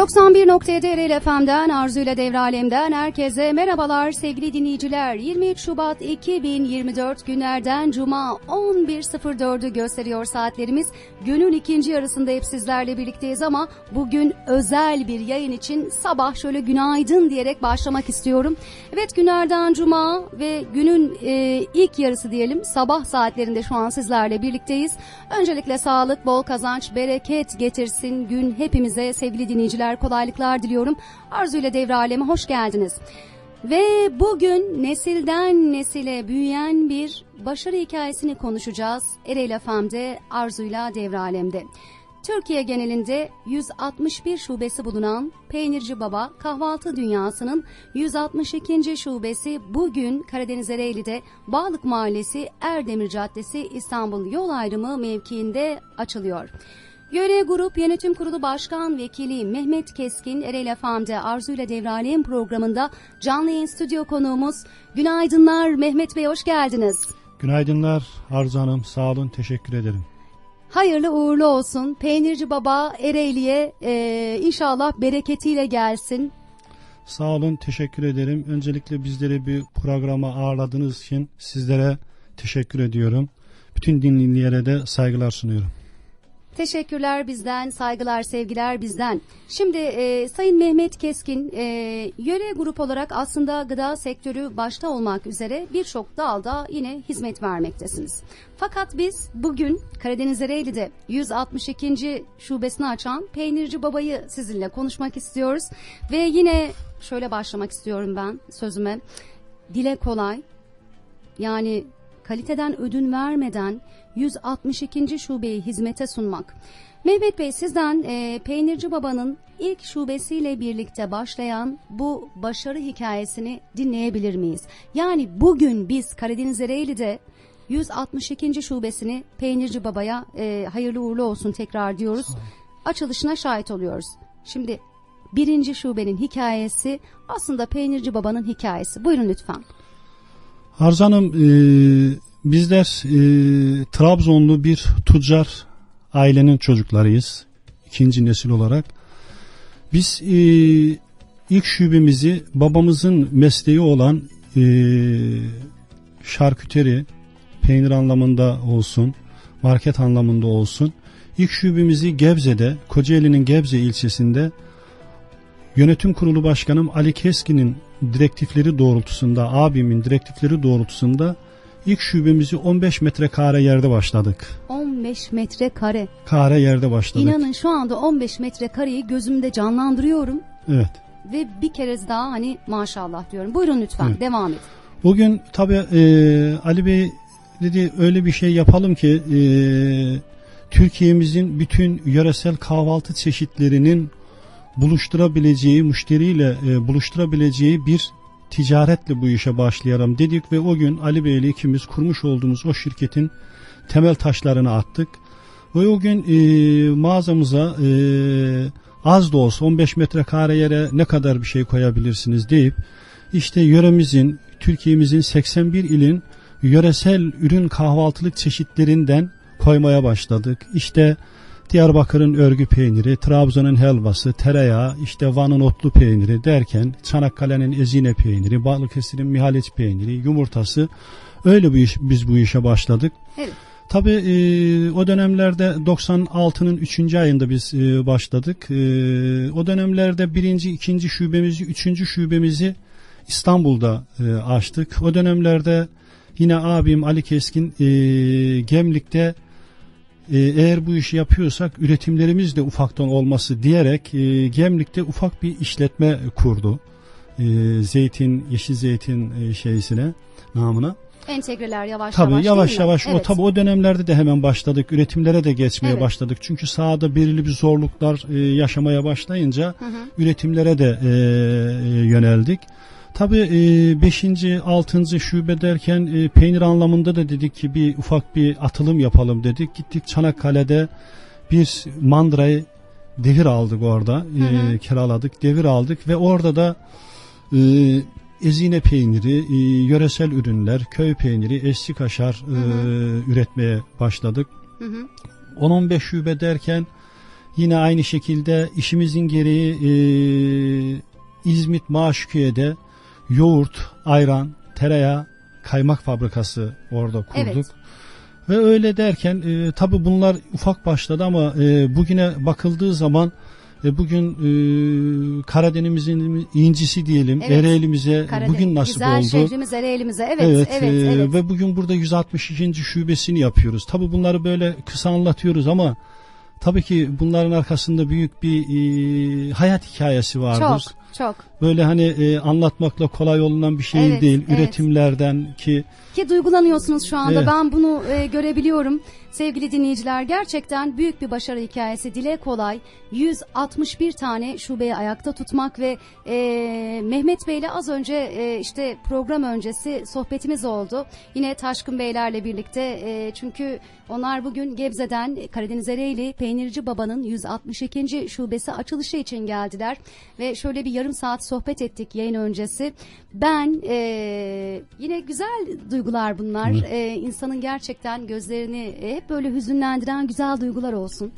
91.7 Erel FM'den Arzu ile Devralem'den herkese merhabalar sevgili dinleyiciler. 23 Şubat 2024 günlerden Cuma 11.04'ü gösteriyor saatlerimiz. Günün ikinci yarısında hep sizlerle birlikteyiz ama bugün özel bir yayın için sabah şöyle günaydın diyerek başlamak istiyorum. Evet günlerden Cuma ve günün e, ilk yarısı diyelim sabah saatlerinde şu an sizlerle birlikteyiz. Öncelikle sağlık, bol kazanç, bereket getirsin gün hepimize sevgili dinleyiciler kolaylıklar diliyorum. Arzu ile Devre Alemi hoş geldiniz. Ve bugün nesilden nesile büyüyen bir başarı hikayesini konuşacağız. Ereğli FM'de Arzu'yla Devre Alem'de. Türkiye genelinde 161 şubesi bulunan Peynirci Baba Kahvaltı Dünyası'nın 162. şubesi bugün Karadeniz Ereğli'de Bağlık Mahallesi Erdemir Caddesi İstanbul Yol Ayrımı mevkiinde açılıyor. Yöre Grup Yönetim Kurulu Başkan Vekili Mehmet Keskin Ereğli FM'de Arzu ile Devralem programında canlı yayın stüdyo konuğumuz. Günaydınlar Mehmet Bey hoş geldiniz. Günaydınlar Arzu Hanım. Sağ olun. Teşekkür ederim. Hayırlı uğurlu olsun. Peynirci Baba Ereğli'ye e, inşallah bereketiyle gelsin. Sağ olun. Teşekkür ederim. Öncelikle bizleri bir programa ağırladığınız için sizlere teşekkür ediyorum. Bütün dinleyenlere de saygılar sunuyorum. Teşekkürler bizden, saygılar, sevgiler bizden. Şimdi e, Sayın Mehmet Keskin, e, yöre grup olarak aslında gıda sektörü başta olmak üzere birçok dalda yine hizmet vermektesiniz. Fakat biz bugün Karadeniz Ereğli'de 162. şubesini açan Peynirci Baba'yı sizinle konuşmak istiyoruz. Ve yine şöyle başlamak istiyorum ben sözüme. Dile kolay, yani kaliteden ödün vermeden 162. şubeyi hizmete sunmak. Mehmet Bey sizden e, Peynirci Baba'nın ilk şubesiyle birlikte başlayan bu başarı hikayesini dinleyebilir miyiz? Yani bugün biz Karadeniz Ereğli'de 162. şubesini Peynirci Baba'ya e, hayırlı uğurlu olsun tekrar diyoruz. Açılışına şahit oluyoruz. Şimdi birinci şubenin hikayesi aslında Peynirci Baba'nın hikayesi. Buyurun lütfen. Arzu Hanım e, bizler e, Trabzonlu bir tüccar ailenin çocuklarıyız. İkinci nesil olarak. Biz e, ilk şubemizi babamızın mesleği olan e, şarküteri, peynir anlamında olsun, market anlamında olsun. İlk şubemizi Gebze'de, Kocaeli'nin Gebze ilçesinde Yönetim Kurulu Başkanım Ali Keskin'in direktifleri doğrultusunda, abimin direktifleri doğrultusunda ilk şubemizi 15 metrekare yerde başladık. 15 metrekare. Kare yerde başladık. İnanın şu anda 15 metrekareyi gözümde canlandırıyorum Evet. ve bir kere daha hani maşallah diyorum. Buyurun lütfen Evet. devam edin. Bugün tabi Ali Bey dedi öyle bir şey yapalım ki e, Türkiye'mizin bütün yöresel kahvaltı çeşitlerinin buluşturabileceği, müşteriyle e, buluşturabileceği bir ticaretle bu işe başlayalım dedik ve o gün Ali Bey ile ikimiz kurmuş olduğumuz o şirketin temel taşlarını attık. Ve o gün e, mağazamıza e, az da olsa 15 metrekare yere ne kadar bir şey koyabilirsiniz deyip işte yöremizin, Türkiye'mizin 81 ilin yöresel ürün kahvaltılık çeşitlerinden koymaya başladık. İşte Diyarbakır'ın örgü peyniri, Trabzon'un helvası, tereyağı, işte Van'ın otlu peyniri derken Çanakkale'nin ezine peyniri, Balıkesir'in mihaleç peyniri, yumurtası öyle bu iş, biz bu işe başladık. Evet. Tabii e, o dönemlerde 96'nın 3. ayında biz e, başladık. E, o dönemlerde birinci, ikinci şubemizi, üçüncü şubemizi İstanbul'da e, açtık. O dönemlerde yine abim Ali Keskin e, Gemlik'te eğer bu işi yapıyorsak üretimlerimiz de ufaktan olması diyerek e, Gemlik'te ufak bir işletme kurdu. E, zeytin, yeşil zeytin e, şeysine, namına. Entegreler yavaş Tabii yavaş yavaş yavaş o Evet. tabii o dönemlerde de hemen başladık. Üretimlere de geçmeye Evet. başladık. Çünkü sahada belirli bir zorluklar e, yaşamaya başlayınca Hı hı. üretimlere de e, e, yöneldik. Tabii 5. 6. şube derken e, peynir anlamında da dedik ki bir ufak bir atılım yapalım dedik. Gittik Çanakkale'de bir mandrayı devir aldık orada. Hı hı. E, kiraladık, devir aldık ve orada da e, ezine peyniri, e, yöresel ürünler, köy peyniri, eşli kaşar e, Hı üretmeye başladık. Hı hı. 10-15 şube derken Yine aynı şekilde işimizin gereği e, İzmit Maşukiye'de yoğurt, ayran, tereyağı, kaymak fabrikası orada kurduk. Evet. Ve öyle derken e, tabi bunlar ufak başladı ama e, bugüne bakıldığı zaman e, bugün e, Karadeniz'in incisi diyelim Evet. Ereğli'mize Karadeniz, bugün nasip güzel oldu. şehrimiz Ereğli'mize. Evet, evet, Evet, evet. e, ve bugün burada 162. şubesini yapıyoruz. Tabi bunları böyle kısa anlatıyoruz ama tabii ki bunların arkasında büyük bir e, hayat hikayesi vardır. Çok, çok. Böyle hani e, anlatmakla kolay olunan bir şey Evet, değil. evet. Üretimlerden ki Ki duygulanıyorsunuz şu anda. Evet. Ben bunu e, görebiliyorum. Sevgili dinleyiciler gerçekten büyük bir başarı hikayesi. Dile kolay 161 tane şubeyi ayakta tutmak ve e, Mehmet Bey'le az önce e, işte program öncesi sohbetimiz oldu. Yine Taşkın Beylerle birlikte e, çünkü onlar bugün Gebze'den Karadeniz Ereğli Peynirci Baba'nın 162. şubesi açılışı için geldiler. Ve şöyle bir yarım saat sohbet ettik yayın öncesi. Ben e, yine güzel duygular bunlar. E, insanın gerçekten gözlerini e, hep böyle hüzünlendiren güzel duygular olsun.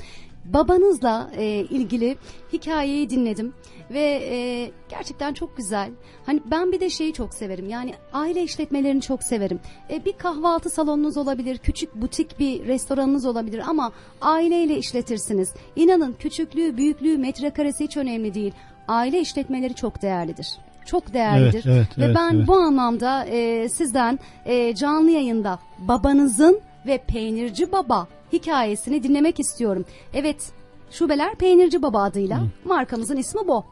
Babanızla e, ilgili hikayeyi dinledim ve e, gerçekten çok güzel. Hani ben bir de şeyi çok severim. Yani aile işletmelerini çok severim. E, bir kahvaltı salonunuz olabilir, küçük butik bir restoranınız olabilir ama aileyle işletirsiniz. İnanın küçüklüğü, büyüklüğü, metrekaresi hiç önemli değil. Aile işletmeleri çok değerlidir. Çok değerlidir. Evet, evet, ve evet, ben evet. bu anlamda e, sizden e, canlı yayında babanızın ve peynirci baba hikayesini dinlemek istiyorum. Evet, şubeler peynirci baba adıyla markamızın ismi bu.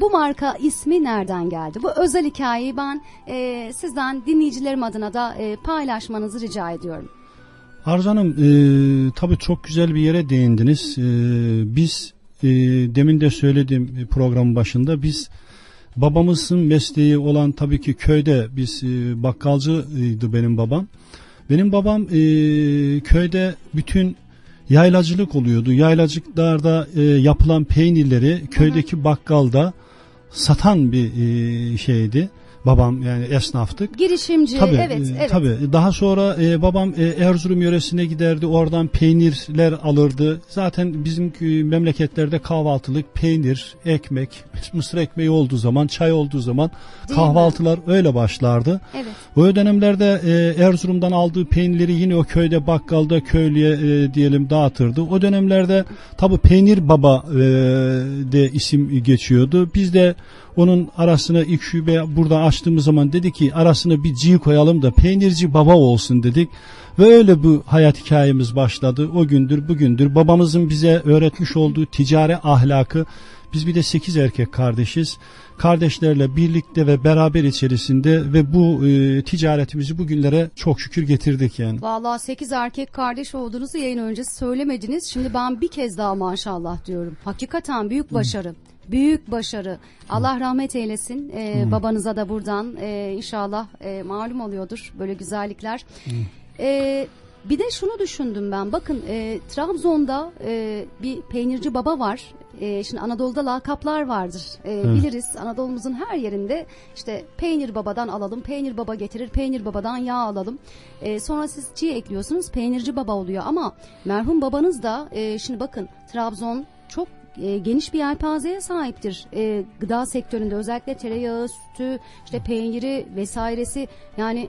Bu marka ismi nereden geldi? Bu özel hikayeyi ben e, sizden dinleyicilerim adına da e, paylaşmanızı rica ediyorum. Arzu Hanım e, tabii çok güzel bir yere değindiniz. E, biz e, demin de söylediğim programın başında biz babamızın mesleği olan tabii ki köyde biz e, bakkalcıydı benim babam. Benim babam e, köyde bütün yaylacılık oluyordu. Yaylacılıklarda e, yapılan peynirleri köydeki bakkalda satan bir e, şeydi. Babam yani esnaftık. Girişimci, Tabii, evet, e, evet. tabii. Daha sonra e, babam e, Erzurum yöresine giderdi. Oradan peynirler alırdı. Zaten bizim e, memleketlerde kahvaltılık peynir, ekmek, mısır ekmeği olduğu zaman, çay olduğu zaman Değil kahvaltılar öyle başlardı. Evet. O dönemlerde e, Erzurum'dan aldığı peynirleri yine o köyde bakkalda köylüye e, diyelim dağıtırdı. O dönemlerde tabi peynir baba e, de isim geçiyordu. Biz de onun arasına ilk şube burada açtığımız zaman dedi ki arasına bir G koyalım da peynirci baba olsun dedik. Ve öyle bu hayat hikayemiz başladı. O gündür bugündür babamızın bize öğretmiş olduğu ticari ahlakı biz bir de 8 erkek kardeşiz. Kardeşlerle birlikte ve beraber içerisinde ve bu e, ticaretimizi bugünlere çok şükür getirdik yani. Vallahi 8 erkek kardeş olduğunuzu yayın öncesi söylemediniz. Şimdi ben bir kez daha maşallah diyorum. Hakikaten büyük başarı. Büyük başarı. Allah rahmet eylesin. Ee, Babanıza da buradan e, inşallah e, malum oluyordur böyle güzellikler. Ee, bir de şunu düşündüm ben. Bakın e, Trabzon'da e, bir peynirci baba var. E, şimdi Anadolu'da lakaplar vardır. E, Biliriz Anadolu'muzun her yerinde işte peynir babadan alalım, peynir baba getirir, peynir babadan yağ alalım. E, sonra siz çiğ ekliyorsunuz, peynirci baba oluyor. Ama merhum babanız da e, şimdi bakın Trabzon çok e, geniş bir yelpazeye sahiptir. E, gıda sektöründe özellikle tereyağı, sütü, işte peyniri vesairesi yani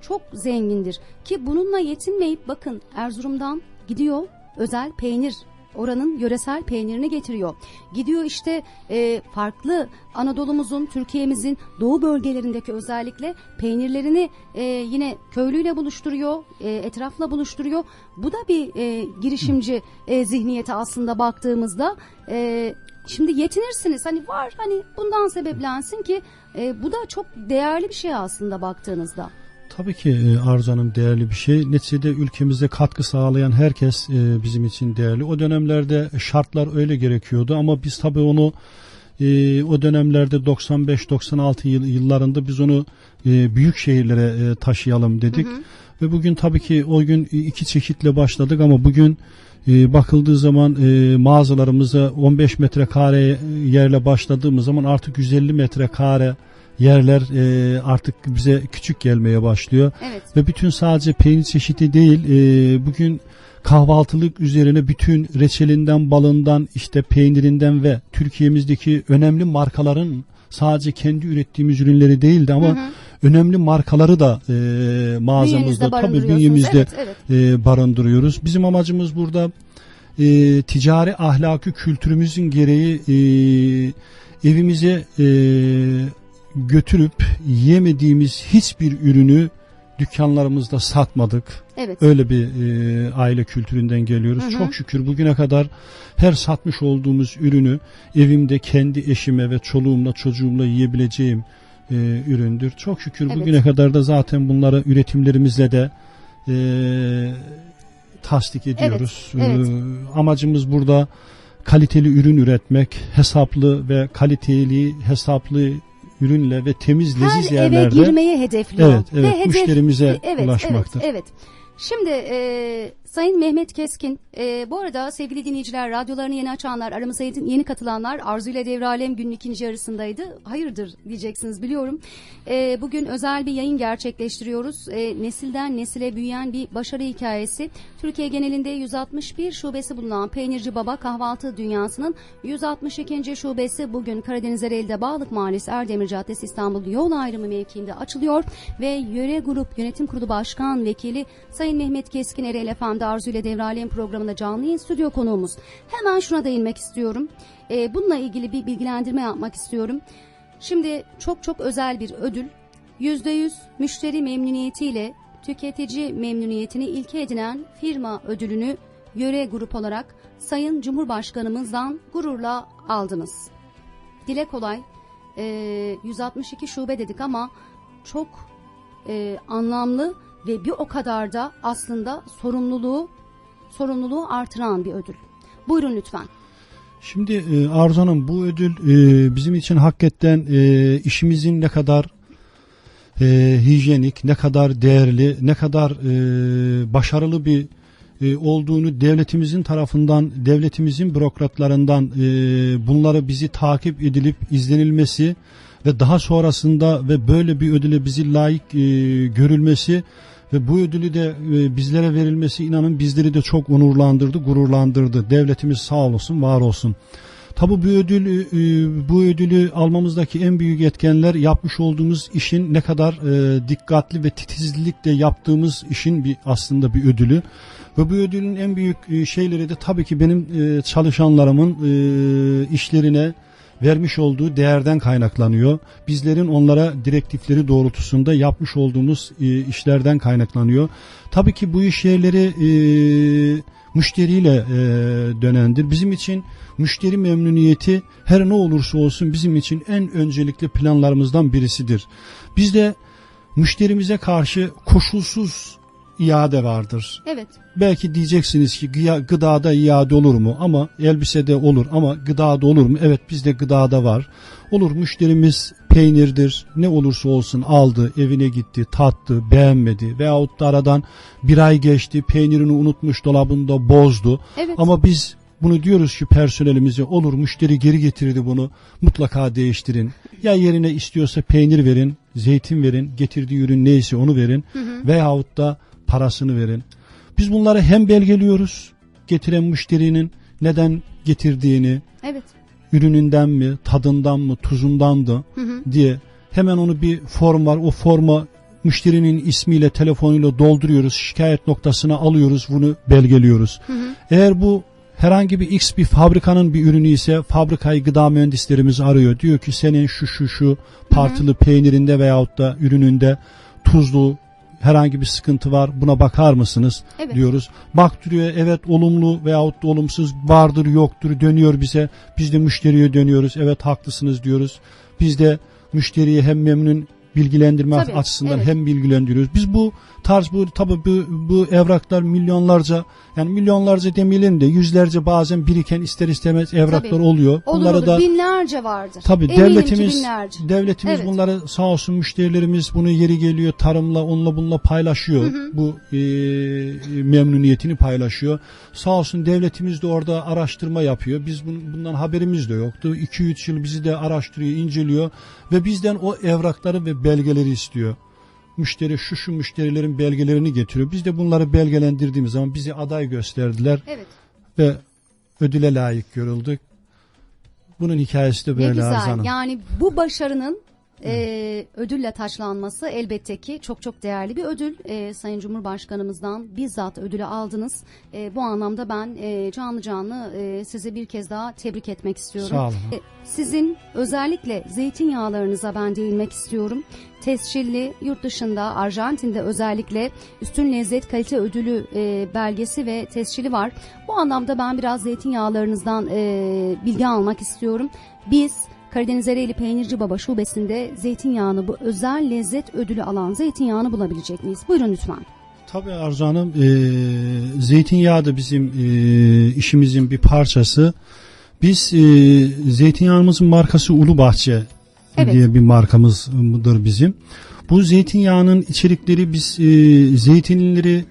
çok zengindir. Ki bununla yetinmeyip bakın Erzurum'dan gidiyor özel peynir oranın yöresel peynirini getiriyor. Gidiyor işte e, farklı Anadolu'muzun, Türkiye'mizin doğu bölgelerindeki özellikle peynirlerini e, yine köylüyle buluşturuyor, e, etrafla buluşturuyor. Bu da bir e, girişimci e, zihniyeti aslında baktığımızda. E, şimdi yetinirsiniz hani var hani bundan sebeplensin ki e, bu da çok değerli bir şey aslında baktığınızda. Tabii ki e, Arzu Hanım değerli bir şey. Neticede ülkemize katkı sağlayan herkes e, bizim için değerli. O dönemlerde şartlar öyle gerekiyordu ama biz tabii onu e, o dönemlerde 95-96 yıl, yıllarında biz onu e, büyük şehirlere e, taşıyalım dedik. Ve bugün tabii ki o gün iki çeşitle başladık ama bugün e, bakıldığı zaman e, mağazalarımıza 15 metrekare yerle başladığımız zaman artık 150 metrekare yerler e, artık bize küçük gelmeye başlıyor. Evet. Ve bütün sadece peynir çeşidi değil, e, bugün kahvaltılık üzerine bütün reçelinden, balından, işte peynirinden ve Türkiye'mizdeki önemli markaların sadece kendi ürettiğimiz ürünleri değildi ama Hı hı. önemli markaları da e, mağazamızda tabii bünyemizde Evet, evet. e, barındırıyoruz. Bizim amacımız burada e, ticari ahlaki kültürümüzün gereği e, evimize e, götürüp yemediğimiz hiçbir ürünü dükkanlarımızda satmadık. Evet. Öyle bir e, aile kültüründen geliyoruz. Hı hı. Çok şükür bugüne kadar her satmış olduğumuz ürünü evimde kendi eşime ve çoluğumla çocuğumla yiyebileceğim e, üründür. Çok şükür Evet. bugüne kadar da zaten bunları üretimlerimizle de e, tasdik ediyoruz. evet. E, amacımız burada kaliteli ürün üretmek, hesaplı ve kaliteli, hesaplı ürünle ve temiz, leziz Her eve yerlerde girmeyi hedefliyor. Evet, evet. Ve hedef- Müşterimize evet, ulaşmaktır. Evet, evet. Şimdi e, Sayın Mehmet Keskin, e, bu arada sevgili dinleyiciler, radyolarını yeni açanlar, aramıza yeni katılanlar Arzu ile Devralem günün ikinci yarısındaydı. Hayırdır diyeceksiniz biliyorum. E, bugün özel bir yayın gerçekleştiriyoruz. E, nesilden nesile büyüyen bir başarı hikayesi. Türkiye genelinde 161 şubesi bulunan Peynirci Baba Kahvaltı Dünyası'nın 162. şubesi bugün Karadeniz Ereğli'de Bağlık Mahallesi Erdemir Caddesi İstanbul yol ayrımı mevkiinde açılıyor ve Yöre Grup Yönetim Kurulu Başkan Vekili Sayın Mehmet Keskin Ereğli Efendi Arzu ile Devralem programında canlı yayın stüdyo konuğumuz. Hemen şuna değinmek istiyorum. Ee, bununla ilgili bir bilgilendirme yapmak istiyorum. Şimdi çok çok özel bir ödül. %100 müşteri memnuniyetiyle tüketici memnuniyetini ilke edinen firma ödülünü Yöre Grup olarak Sayın Cumhurbaşkanımızdan gururla aldınız. Dile kolay e, 162 şube dedik ama çok e, anlamlı ve bir o kadar da aslında sorumluluğu sorumluluğu artıran bir ödül. Buyurun lütfen. Şimdi e, Arzu Hanım bu ödül e, bizim için hakikaten e, işimizin ne kadar hijyenik, ne kadar değerli, ne kadar başarılı bir olduğunu devletimizin tarafından, devletimizin bürokratlarından bunları bizi takip edilip izlenilmesi ve daha sonrasında ve böyle bir ödüle bizi layık görülmesi ve bu ödülü de e, bizlere verilmesi inanın bizleri de çok onurlandırdı, gururlandırdı. Devletimiz sağ olsun, var olsun. Tabi bu ödül e, bu ödülü almamızdaki en büyük etkenler yapmış olduğumuz işin ne kadar e, dikkatli ve titizlikle yaptığımız işin bir aslında bir ödülü. Ve bu ödülün en büyük e, şeyleri de tabii ki benim e, çalışanlarımın e, işlerine vermiş olduğu değerden kaynaklanıyor. Bizlerin onlara direktifleri doğrultusunda yapmış olduğumuz e, işlerden kaynaklanıyor. Tabii ki bu iş yerleri e, müşteriyle e, dönendir. Bizim için müşteri memnuniyeti her ne olursa olsun bizim için en öncelikli planlarımızdan birisidir. Bizde müşterimize karşı koşulsuz iade vardır. Evet. Belki diyeceksiniz ki gıdada iade olur mu? Ama elbisede olur ama gıdada olur mu? Evet bizde gıdada var. Olur müşterimiz peynirdir ne olursa olsun aldı evine gitti tattı beğenmedi veyahut da aradan bir ay geçti peynirini unutmuş dolabında bozdu. Evet. Ama biz bunu diyoruz ki personelimize olur müşteri geri getirdi bunu mutlaka değiştirin. Ya yerine istiyorsa peynir verin, zeytin verin, getirdiği ürün neyse onu verin veyahut da parasını verin. Biz bunları hem belgeliyoruz getiren müşterinin neden getirdiğini, Evet. ürününden mi, tadından mı, tuzundan da Hı hı. diye hemen onu bir form var. O forma müşterinin ismiyle, telefonuyla dolduruyoruz. Şikayet noktasına alıyoruz. Bunu belgeliyoruz. Hı hı. Eğer bu herhangi bir X bir fabrikanın bir ürünü ise fabrikayı gıda mühendislerimiz arıyor. Diyor ki senin şu şu şu partılı peynirinde veyahut da ürününde tuzlu herhangi bir sıkıntı var buna bakar mısınız Evet. diyoruz. Baktırıyor evet olumlu veyahut da olumsuz vardır yoktur dönüyor bize. Biz de müşteriye dönüyoruz evet haklısınız diyoruz. Biz de müşteriyi hem memnun bilgilendirme Tabii, açısından evet. hem bilgilendiriyoruz. Biz bu tarz bu tabi bu, bu evraklar milyonlarca yani milyonlarca demeyelim de yüzlerce bazen biriken ister istemez evraklar Tabii. oluyor. Olur Bunları olur. da binlerce vardır. Ki devletimiz binlerce. devletimiz Evet. bunları sağ olsun müşterilerimiz bunu yeri geliyor tarımla onunla bununla paylaşıyor. Bu e, memnuniyetini paylaşıyor. Sağ olsun devletimiz de orada araştırma yapıyor. Biz bun- bundan haberimiz de yoktu. 2-3 yıl bizi de araştırıyor, inceliyor ve bizden o evrakları ve belgeleri istiyor. Müşteri şu şu müşterilerin belgelerini getiriyor. Biz de bunları belgelendirdiğimiz zaman bizi aday gösterdiler Evet. ve ödüle layık görüldük. Bunun hikayesi de Ne böyle güzel. Arzu Hanım. Yani bu başarının e, ödülle taçlanması elbette ki çok çok değerli bir ödül. E, Sayın Cumhurbaşkanımızdan bizzat ödülü aldınız. E, bu anlamda ben e, canlı canlı e, sizi bir kez daha tebrik etmek istiyorum. Sağ olun. E, Sizin özellikle zeytinyağlarınıza ben değinmek istiyorum. Tescilli yurt dışında Arjantin'de özellikle üstün lezzet kalite ödülü e, belgesi ve tescili var. Bu anlamda ben biraz zeytinyağlarınızdan e, bilgi almak istiyorum. Biz Karadeniz Ereğli Peynirci Baba Şubesi'nde zeytinyağını bu özel lezzet ödülü alan zeytinyağını bulabilecek miyiz? Buyurun lütfen. Tabii Arzu Hanım e, zeytinyağı da bizim e, işimizin bir parçası. Biz e, zeytinyağımızın markası Ulubahçe Evet. diye bir markamızdır bizim. Bu zeytinyağının içerikleri biz e, zeytinleri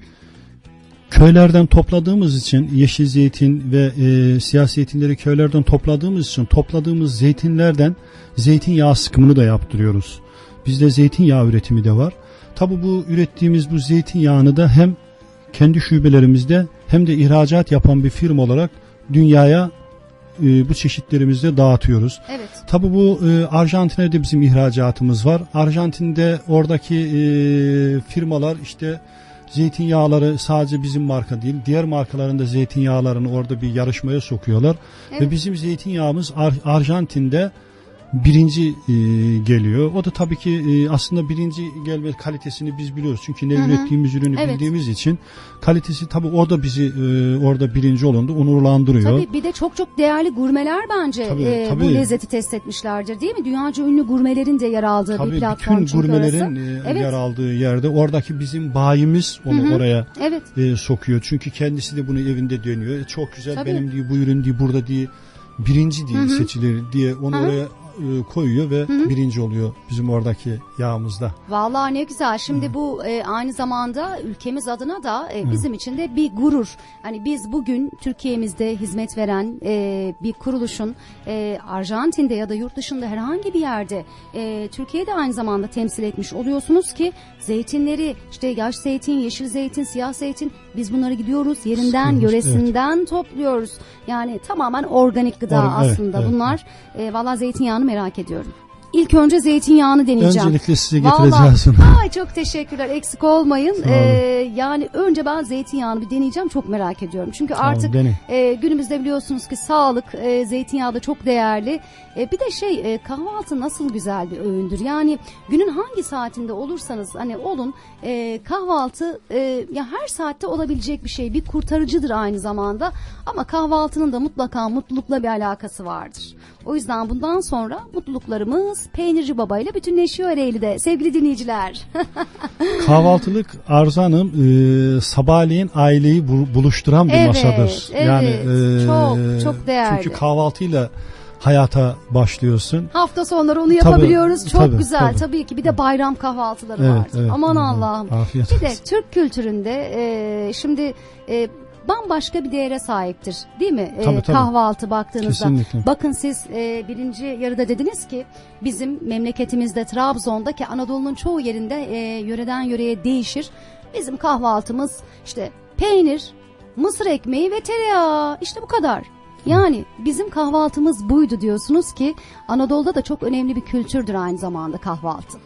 köylerden topladığımız için yeşil zeytin ve e, siyah zeytinleri köylerden topladığımız için topladığımız zeytinlerden zeytinyağı sıkımını da yaptırıyoruz. Bizde zeytinyağı üretimi de var. Tabi bu ürettiğimiz bu zeytinyağını da hem kendi şubelerimizde hem de ihracat yapan bir firma olarak dünyaya e, bu çeşitlerimizde dağıtıyoruz. Evet. Tabi bu e, Arjantin'e de bizim ihracatımız var. Arjantin'de oradaki e, firmalar işte zeytinyağları sadece bizim marka değil, diğer markaların da zeytinyağlarını orada bir yarışmaya sokuyorlar. Evet. Ve bizim zeytinyağımız Ar- Arjantin'de birinci e, geliyor. O da tabii ki e, aslında birinci gelme kalitesini biz biliyoruz. Çünkü ne Hı hı. ürettiğimiz ürünü Evet. bildiğimiz için kalitesi tabii orada bizi e, orada birinci olundu onurlandırıyor. Tabii bir de çok çok değerli gurmeler bence Tabii, e, bu tabii. lezzeti test etmişlerdir değil mi? Dünyaca ünlü gurmelerin de yer aldığı bir Tabii platform bütün gurmelerin e, Evet. yer aldığı yerde oradaki bizim bayimiz onu Hı hı. oraya Evet. e, sokuyor. Çünkü kendisi de bunu evinde dönüyor. E, çok güzel Tabii. benim diye bu ürün diye burada diye birinci diye seçilir diye onu Hı hı. oraya koyuyor ve hı. birinci oluyor bizim oradaki yağımızda. Vallahi ne güzel. Şimdi bu e, aynı zamanda ülkemiz adına da e, bizim için de bir gurur. Hani biz bugün Türkiye'mizde hizmet veren e, bir kuruluşun e, Arjantin'de ya da yurt dışında herhangi bir yerde e, Türkiye'de aynı zamanda temsil etmiş oluyorsunuz ki zeytinleri işte yaş zeytin, yeşil zeytin, siyah zeytin biz bunları gidiyoruz yerinden, Sıkıyoruz, yöresinden topluyoruz. Yani tamamen organik gıda Or- evet, aslında evet, bunlar. E, vallahi zeytinyağını merak ediyorum. İlk önce zeytinyağını deneyeceğim. Öncelikle size getireceğiz onu. Ay çok teşekkürler. Eksik olmayın. Sağ olun. Ee, yani önce ben zeytinyağını bir deneyeceğim. Çok merak ediyorum. Çünkü Sağ olun, artık e, günümüzde biliyorsunuz ki sağlık e, zeytinyağı da çok değerli. E, bir de şey e, kahvaltı nasıl güzel bir öğündür. Yani günün hangi saatinde olursanız hani olun e, kahvaltı e, ya her saatte olabilecek bir şey. Bir kurtarıcıdır aynı zamanda. Ama kahvaltının da mutlaka mutlulukla bir alakası vardır. O yüzden bundan sonra mutluluklarımız Peynirci Baba ile bütünleşiyor Ereğli'de. Sevgili dinleyiciler. Kahvaltılık Arzu Hanım e, sabahleyin aileyi bu- buluşturan bir Evet, masadır. evet. Yani e, Çok, çok değerli. Çünkü kahvaltıyla hayata başlıyorsun. Hafta sonları onu yapabiliyoruz. Tabii, Çok tabii, güzel. tabii. Tabii ki bir de bayram kahvaltıları Evet, var. evet. Aman. Allah'ım. Bir de. Türk kültüründe e, şimdi e, bambaşka bir değere sahiptir. Değil mi? E, Tabii, tabii. kahvaltı baktığınızda. Kesinlikle. Bakın siz e, birinci yarıda dediniz ki bizim memleketimizde Trabzon'da ki Anadolu'nun çoğu yerinde e, yöreden yöreye değişir. Bizim kahvaltımız işte peynir, mısır ekmeği ve tereyağı. İşte bu kadar. Yani bizim kahvaltımız buydu diyorsunuz ki Anadolu'da da çok önemli bir kültürdür aynı zamanda kahvaltı.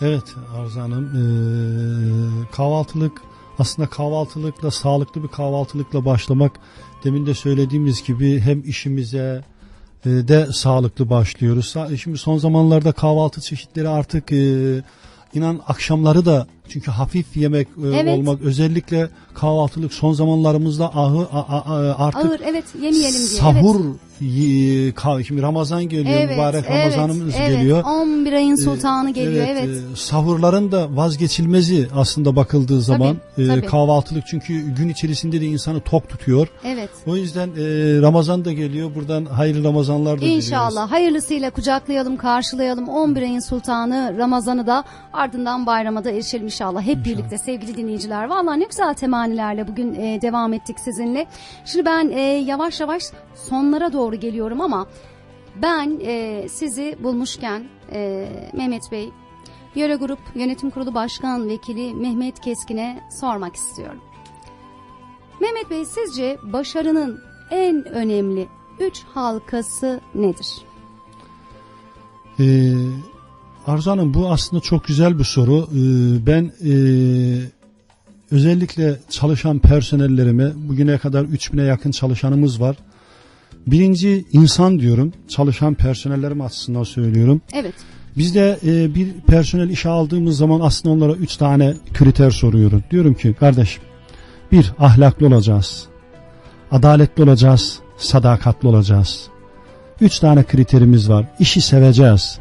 Evet Arzu Hanım eee, kahvaltılık aslında kahvaltılıkla sağlıklı bir kahvaltılıkla başlamak demin de söylediğimiz gibi hem işimize e, de sağlıklı başlıyoruz. Şimdi son zamanlarda kahvaltı çeşitleri artık e, inan akşamları da çünkü hafif yemek e, Evet. olmak özellikle kahvaltılık son zamanlarımızda ahı a- a- a- artık Ağır evet yemeyelim diye. sahur evet. ka- şimdi Ramazan geliyor Evet, mübarek evet, Ramazanımız evet. geliyor. 11 ayın sultanı Ee, geliyor evet. e, sahurların da vazgeçilmezi aslında bakıldığı zaman Tabii, e, tabii. kahvaltılık çünkü gün içerisinde de insanı tok tutuyor. Evet. O yüzden e, Ramazan da geliyor. Buradan hayırlı Ramazanlar da diliyoruz. İnşallah hayırlısıyla kucaklayalım, karşılayalım. 11 ayın sultanı Ramazan'ı da ardından bayrama da erişelim inşallah. Hep birlikte sevgili dinleyiciler. Vallahi ne güzel temanilerle bugün e, devam ettik sizinle. Şimdi ben e, yavaş yavaş sonlara doğru geliyorum ama ben e, sizi bulmuşken e, Mehmet Bey Yöre Grup Yönetim Kurulu Başkan Vekili Mehmet Keskin'e sormak istiyorum. Mehmet Bey sizce başarının en önemli üç halkası nedir? Ee, Arzu Hanım bu aslında çok güzel bir soru. Ee, ben e, özellikle çalışan personellerime bugüne kadar 3000'e yakın çalışanımız var. Birinci insan diyorum. Çalışan personellerim açısından söylüyorum. Evet. Biz de e, bir personel işe aldığımız zaman aslında onlara üç tane kriter soruyorum. Diyorum ki kardeşim bir ahlaklı olacağız. Adaletli olacağız. Sadakatli olacağız. Üç tane kriterimiz var. İşi seveceğiz.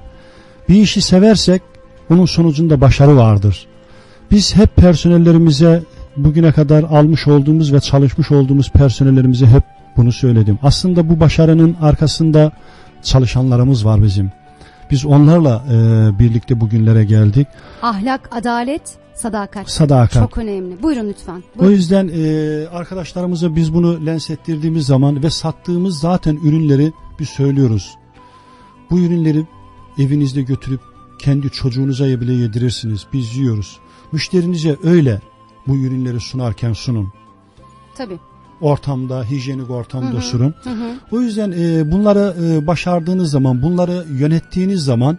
Bir işi seversek onun sonucunda başarı vardır. Biz hep personellerimize bugüne kadar almış olduğumuz ve çalışmış olduğumuz personellerimize hep bunu söyledim. Aslında bu başarının arkasında çalışanlarımız var bizim. Biz onlarla e, birlikte bugünlere geldik. Ahlak, adalet, sadakat. Sadakat. Çok önemli. Buyurun lütfen. O Buyurun. yüzden e, arkadaşlarımıza biz bunu lens ettirdiğimiz zaman ve sattığımız zaten ürünleri biz söylüyoruz. Bu ürünleri evinizde götürüp kendi çocuğunuza bile yedirirsiniz. Biz yiyoruz. Müşterinize öyle bu ürünleri sunarken sunun. Tabii. Ortamda, hijyenik ortamda Hı hı. sunun. Hı hı. O yüzden e, bunları e, başardığınız zaman, bunları yönettiğiniz zaman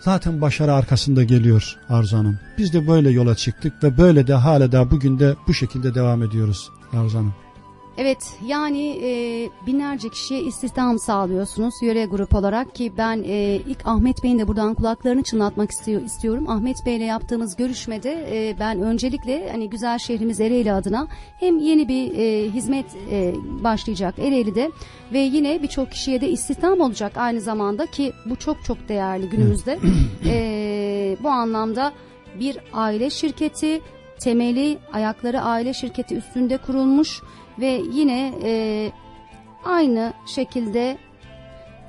zaten başarı arkasında geliyor Arzu Hanım. Biz de böyle yola çıktık ve böyle de hala da bugün de bu şekilde devam ediyoruz Arzu Hanım. Evet yani e, binlerce kişiye istihdam sağlıyorsunuz yöre grup olarak ki ben e, ilk Ahmet Bey'in de buradan kulaklarını çınlatmak istiyor, istiyorum. Ahmet Bey'le yaptığımız görüşmede e, ben öncelikle hani güzel şehrimiz Ereğli adına hem yeni bir e, hizmet e, başlayacak Ereğli'de ve yine birçok kişiye de istihdam olacak aynı zamanda ki bu çok çok değerli günümüzde. E, bu anlamda bir aile şirketi temeli ayakları aile şirketi üstünde kurulmuş ve yine e, aynı şekilde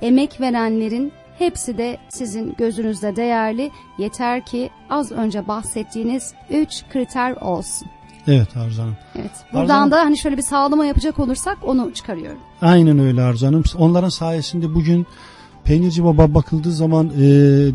emek verenlerin hepsi de sizin gözünüzde değerli. Yeter ki az önce bahsettiğiniz 3 kriter olsun. Evet Arzu Hanım. Evet. Buradan Arzan- da hani şöyle bir sağlama yapacak olursak onu çıkarıyorum. Aynen öyle Arzu Hanım. Onların sayesinde bugün Peynirci Baba bakıldığı zaman e,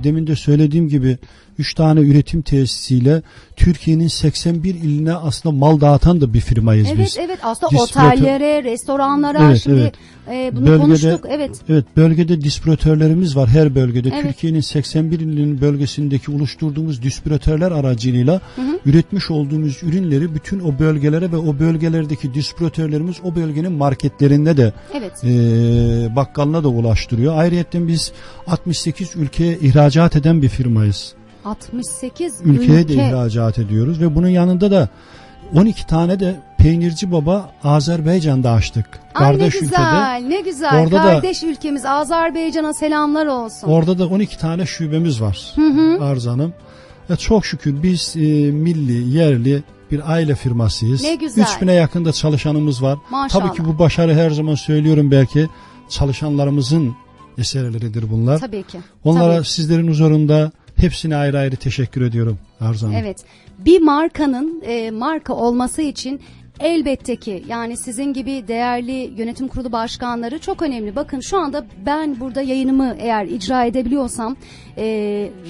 demin de söylediğim gibi 3 tane üretim tesisiyle Türkiye'nin 81 iline aslında mal dağıtan da bir firmayız Evet biz. evet aslında Distribütör- otellere, restoranlara Evet, şimdi evet. e, bunu Bölgede- konuştuk. Evet. Evet bölgede distribütörlerimiz var her bölgede. Evet. Türkiye'nin 81 ilinin bölgesindeki oluşturduğumuz distribütörler aracılığıyla Hı hı. üretmiş olduğumuz ürünleri bütün o bölgelere ve o bölgelerdeki distribütörlerimiz o bölgenin marketlerinde de Evet. e, bakkalına da ulaştırıyor. Ayrıca biz 68 ülkeye ihracat eden bir firmayız. 68 Ülkeye ülke. de ihracat ediyoruz ve bunun yanında da 12 tane de peynirci baba Azerbaycan'da açtık. Ay ne Kardeş güzel, ne güzel. Orada da- Kardeş ülkemiz Azerbaycan'a selamlar olsun. Orada da 12 tane şubemiz var. Hı hı. Arzu Hanım. E, çok şükür biz e, milli, yerli bir aile firmasıyız. Ne güzel. 3000'e yakında çalışanımız var. Maşallah. Tabii ki bu başarı her zaman söylüyorum belki çalışanlarımızın eserleridir bunlar. Tabii ki. Onlara Tabii. sizlerin huzurunda hepsine ayrı ayrı teşekkür ediyorum Arzu Hanım. Evet. Bir markanın e, marka olması için elbette ki yani sizin gibi değerli yönetim kurulu başkanları çok önemli. Bakın şu anda ben burada yayınımı eğer icra edebiliyorsam e,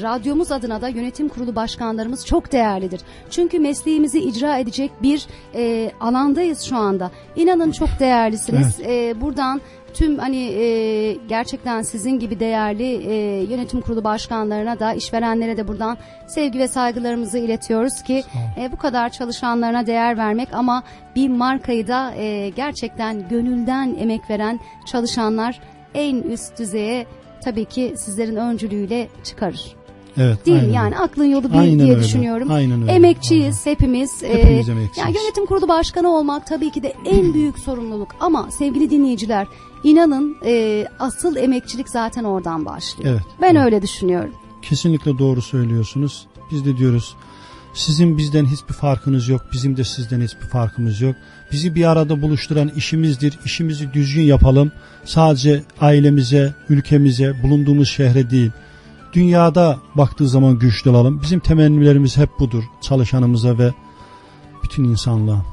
radyomuz adına da yönetim kurulu başkanlarımız çok değerlidir. Çünkü mesleğimizi icra edecek bir e, alandayız şu anda. İnanın çok değerlisiniz. E, buradan tüm hani e, gerçekten sizin gibi değerli e, yönetim kurulu başkanlarına da işverenlere de buradan sevgi ve saygılarımızı iletiyoruz ki e, bu kadar çalışanlarına değer vermek ama bir markayı da e, gerçekten gönülden emek veren çalışanlar en üst düzeye tabii ki sizlerin öncülüğüyle çıkarır. Evet. Değil mi? aynen Yani öyle. aklın yolu bir Aynen diye öyle. düşünüyorum. Aynen öyle. Emekçiyiz hepimiz. Ee, Hepimiz emekçiyiz. yani yönetim kurulu başkanı olmak tabii ki de en büyük sorumluluk ama sevgili dinleyiciler inanın e, asıl emekçilik zaten oradan başlıyor. Evet. Ben evet. öyle düşünüyorum. Kesinlikle doğru söylüyorsunuz. Biz de diyoruz sizin bizden hiçbir farkınız yok. Bizim de sizden hiçbir farkımız yok. Bizi bir arada buluşturan işimizdir. İşimizi düzgün yapalım. Sadece ailemize, ülkemize, bulunduğumuz şehre değil. Dünyada baktığı zaman güçlü olalım. Bizim temennilerimiz hep budur. Çalışanımıza ve bütün insanlığa.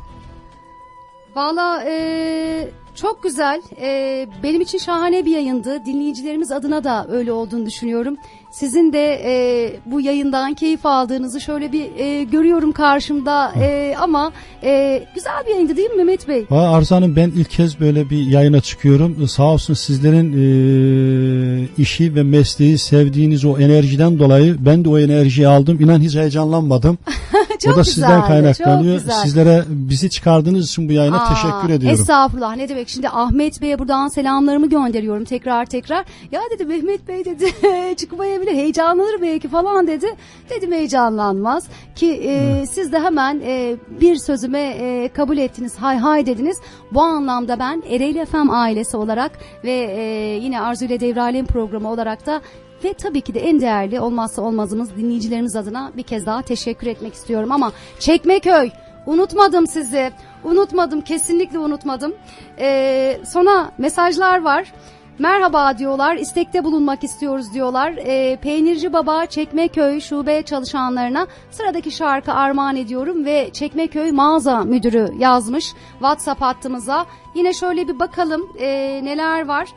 Valla e, Çok güzel. Ee, benim için şahane bir yayındı. Dinleyicilerimiz adına da öyle olduğunu düşünüyorum. Sizin de e, bu yayından keyif aldığınızı şöyle bir e, görüyorum karşımda. E, ama e, güzel bir yayındı değil mi Mehmet Bey? Valla Arzu Hanım ben ilk kez böyle bir yayına çıkıyorum. Ee, Sağ olsun sizlerin e, işi ve mesleği sevdiğiniz o enerjiden dolayı ben de o enerjiyi aldım. İnan hiç heyecanlanmadım. çok o da güzeldi, sizden kaynaklanıyor. Sizlere bizi çıkardığınız için bu yayına Aa, teşekkür ediyorum. Estağfurullah ne demek şimdi Ahmet Bey'e buradan selamlarımı gönderiyorum tekrar tekrar. Ya dedi Mehmet Bey dedi çıkmayabilir heyecanlanır belki falan dedi. Dedim heyecanlanmaz ki e, siz de hemen e, bir sözüme e, kabul ettiniz hay hay dediniz. Bu anlamda ben Ereğli FM ailesi olarak ve e, yine Arzu ile Devralem programı olarak da ve tabii ki de en değerli olmazsa olmazımız dinleyicilerimiz adına bir kez daha teşekkür etmek istiyorum ama Çekmeköy Unutmadım sizi. Unutmadım. Kesinlikle unutmadım. Ee, sonra mesajlar var. Merhaba diyorlar. istekte bulunmak istiyoruz diyorlar. Ee, Peynirci Baba Çekmeköy şube çalışanlarına sıradaki şarkı armağan ediyorum ve Çekmeköy mağaza müdürü yazmış WhatsApp hattımıza. Yine şöyle bir bakalım ee, neler var.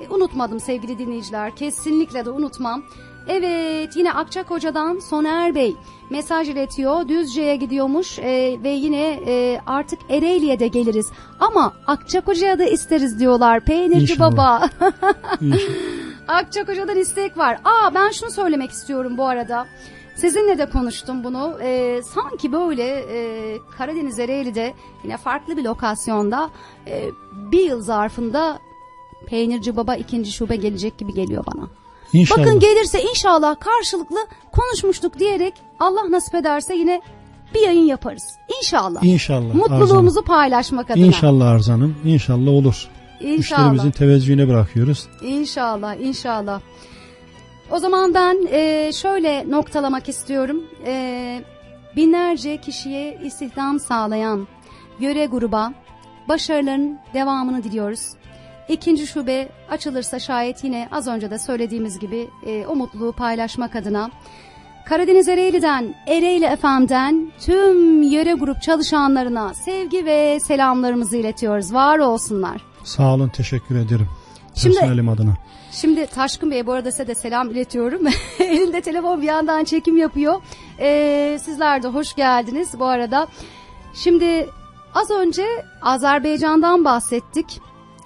E, Unutmadım sevgili dinleyiciler. Kesinlikle de unutmam. Evet yine Akçakoca'dan Soner Bey mesaj iletiyor. Düzce'ye gidiyormuş e, ve yine e, artık Ereğli'ye de geliriz. Ama Akçakoca'ya da isteriz diyorlar. Peynirci İnşallah. Baba. İnşallah. Akçakoca'dan istek var. Aa ben şunu söylemek istiyorum bu arada. Sizinle de konuştum bunu. Ee, sanki böyle e, Karadeniz Ereğli'de yine farklı bir lokasyonda e, bir yıl zarfında Peynirci Baba ikinci şube gelecek gibi geliyor bana. İnşallah. Bakın gelirse inşallah karşılıklı konuşmuştuk diyerek Allah nasip ederse yine bir yayın yaparız. İnşallah. İnşallah. Mutluluğumuzu paylaşmak adına. İnşallah Arzu Hanım. İnşallah olur. İnşallah. Müşterimizin teveccühüne bırakıyoruz. İnşallah, inşallah. O zaman ben e, şöyle noktalamak istiyorum. E, binlerce kişiye istihdam sağlayan yöre gruba başarıların devamını diliyoruz. İkinci şube açılırsa şayet yine az önce de söylediğimiz gibi e, o mutluluğu paylaşmak adına Karadeniz Ereğli'den, Ereğli FM'den tüm yöre grup çalışanlarına sevgi ve selamlarımızı iletiyoruz. Var olsunlar. Sağ olun. Teşekkür ederim. Şimdi- Personelim adına. Şimdi Taşkın Bey bu arada size de selam iletiyorum. Elinde telefon bir yandan çekim yapıyor. Ee, sizler de hoş geldiniz bu arada. Şimdi az önce Azerbaycan'dan bahsettik.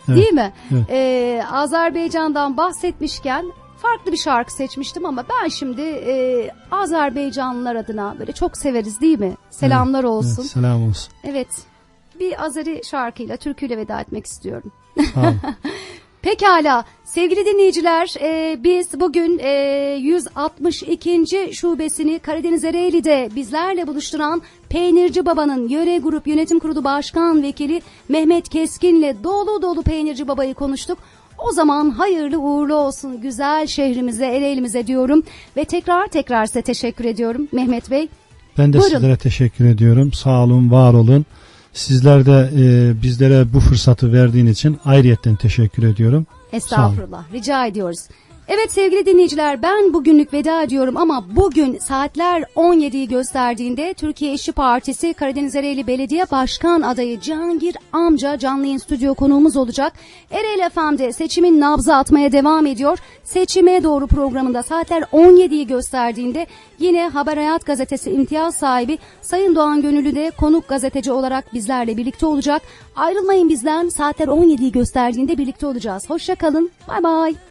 Evet, Değil mi? evet. Ee, Azerbaycan'dan bahsetmişken farklı bir şarkı seçmiştim ama ben şimdi e, Azerbaycanlılar adına böyle çok severiz değil mi? Selamlar olsun. Evet, selam olsun. evet. Bir Azeri şarkıyla, türküyle veda etmek istiyorum. Olun. Pekala sevgili dinleyiciler e, biz bugün e, 162. şubesini Karadeniz Ereğli'de bizlerle buluşturan Peynirci Baba'nın yöre grup yönetim kurulu başkan vekili Mehmet Keskin'le dolu dolu Peynirci Baba'yı konuştuk. O zaman hayırlı uğurlu olsun güzel şehrimize Ereğli'mize diyorum ve tekrar tekrar size teşekkür ediyorum Mehmet Bey. Ben de Buyurun. sizlere teşekkür ediyorum. Sağ olun, var olun. Sizler de e, bizlere bu fırsatı verdiğin için ayrıyetten teşekkür ediyorum. Estağfurullah. Rica ediyoruz. Evet sevgili dinleyiciler ben bugünlük veda ediyorum ama bugün saatler 17'yi gösterdiğinde Türkiye İşçi Partisi Karadeniz Ereğli Belediye Başkan adayı Cihangir Amca canlı yayın stüdyo konuğumuz olacak. Ereğli FM'de seçimin nabzı atmaya devam ediyor. Seçime doğru programında saatler 17'yi gösterdiğinde yine Haber Hayat gazetesi imtiyaz sahibi Sayın Doğan Gönüllü de konuk gazeteci olarak bizlerle birlikte olacak. Ayrılmayın bizden saatler 17'yi gösterdiğinde birlikte olacağız. Hoşça kalın. Bay bay.